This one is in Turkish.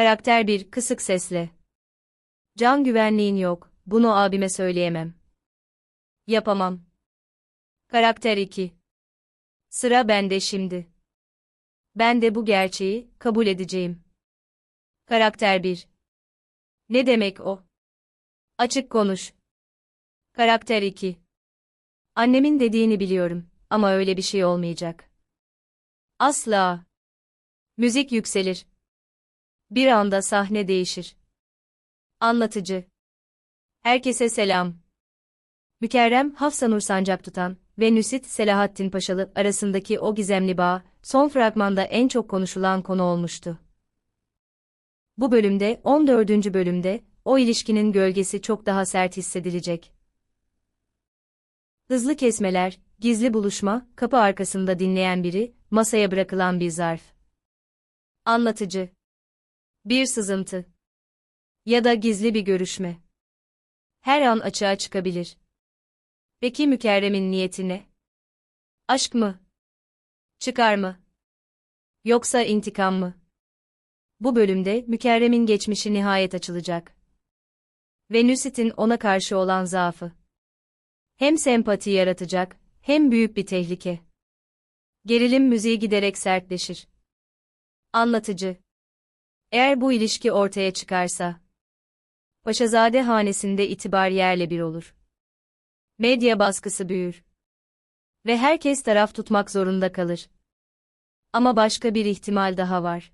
Karakter 1 kısık sesle. Can güvenliğin yok, bunu abime söyleyemem. Yapamam. Karakter 2 Sıra bende şimdi. Ben de bu gerçeği kabul edeceğim. Karakter 1 Ne demek o? Açık konuş. Karakter 2 Annemin dediğini biliyorum ama öyle bir şey olmayacak. Asla. Müzik yükselir. Bir anda sahne değişir. Anlatıcı. Herkese selam. Mükerrem Hafsanur Sancak tutan ve Nüsit Selahattin Paşalı arasındaki o gizemli bağ, son fragmanda en çok konuşulan konu olmuştu. Bu bölümde, 14. bölümde, o ilişkinin gölgesi çok daha sert hissedilecek. Hızlı kesmeler, gizli buluşma, kapı arkasında dinleyen biri, masaya bırakılan bir zarf. Anlatıcı. Bir sızıntı. Ya da gizli bir görüşme. Her an açığa çıkabilir. Peki mükerremin niyeti ne? Aşk mı? Çıkar mı? Yoksa intikam mı? Bu bölümde mükerremin geçmişi nihayet açılacak. Venüsit'in ona karşı olan zaafı. Hem sempati yaratacak, hem büyük bir tehlike. Gerilim müziği giderek sertleşir. Anlatıcı. Eğer bu ilişki ortaya çıkarsa, Paşazade hanesinde itibar yerle bir olur. Medya baskısı büyür. Ve herkes taraf tutmak zorunda kalır. Ama başka bir ihtimal daha var.